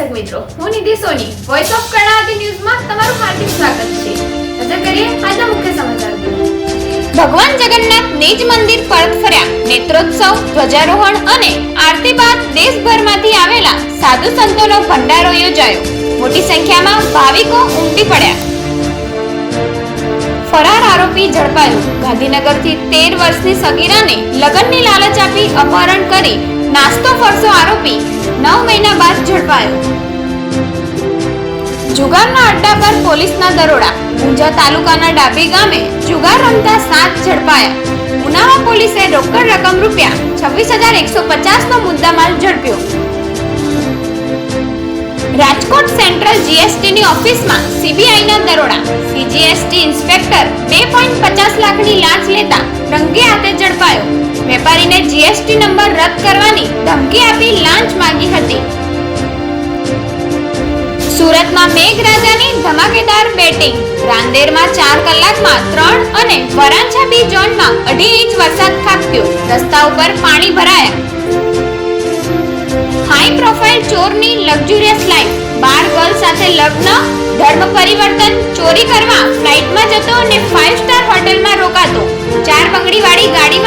મિત્રો, હું Nidhi Soni voice of Karnavati ન્યૂઝમાં તમારું હાર્દિક સ્વાગત છે. નજર કરીએ આજના મુખ્ય સમાચાર ભગવાન જગન્નાથ નિજ મંદિર પરત ફર્યા. નેત્રોત્સવ, ધ્વજારોહણ અને આરતી બાદ દેશભરમાંથી આવેલા સાધુ સંતોનો ભંડારો યોજાયો. મોટી સંખ્યામાં ભાવિકો ઉમટી પડ્યા. ફરાર આરોપી ઝડપાયો. ગાંધીનગરથી તેર વર્ષની સગીરાને લગ્નની લાલચ આપી અપહરણ કરી નાસ્તો ફરસો આરોપી નવ મહિના બાદ ઝડપાયો. જુગારના અડ્ડા પર પોલીસના દરોડા. ઊંઝા તાલુકાના ડાબી ગામે જુગાર રમતા સાત ઝડપાયા. ઉનાવા પોલીસે રોકડ રકમ રૂપિયા છવ્વીસ હજાર એકસો પચાસનો મુદ્દામાલ ઝડપ્યો. રાજકોટ સેન્ટ્રલ જીએસટીની ઓફિસમાં સીબીઆઈના દરોડા. સીજીએસટી ઇન્સ્પેક્ટર બે પોઈન્ટ પચાસ લાખની લાંચ લેતા રંગે હાથે ઝડપાયો. વેપારીને જીએસટી નંબર રદ કરવાની ધમકી આપી લાંચ માંગી હતી. સુરતમાં મેઘરાજાની ધમાકેદાર બેટિંગ. રાંદેરમાં ચાર કલાકમાં ત્રણ અને વરાછા બી ઝોનમાં અઢી ઇંચ વરસાદ ખાબક્યો. રસ્તા ઉપર પાણી ભરાયા. હાઈ પ્રોફાઇલ ચોરની લક્ઝુરિયસ લાઈફ બાર ગર્લ સાથે લગ્ન, ધર્મ પરિવર્તન, ચોરી કરવા ફ્લાઇટમાં જતો અને ફાઇવ સ્ટાર હોટેલમાં રોકાતો. ચાર બંગડીવાળી ગાડી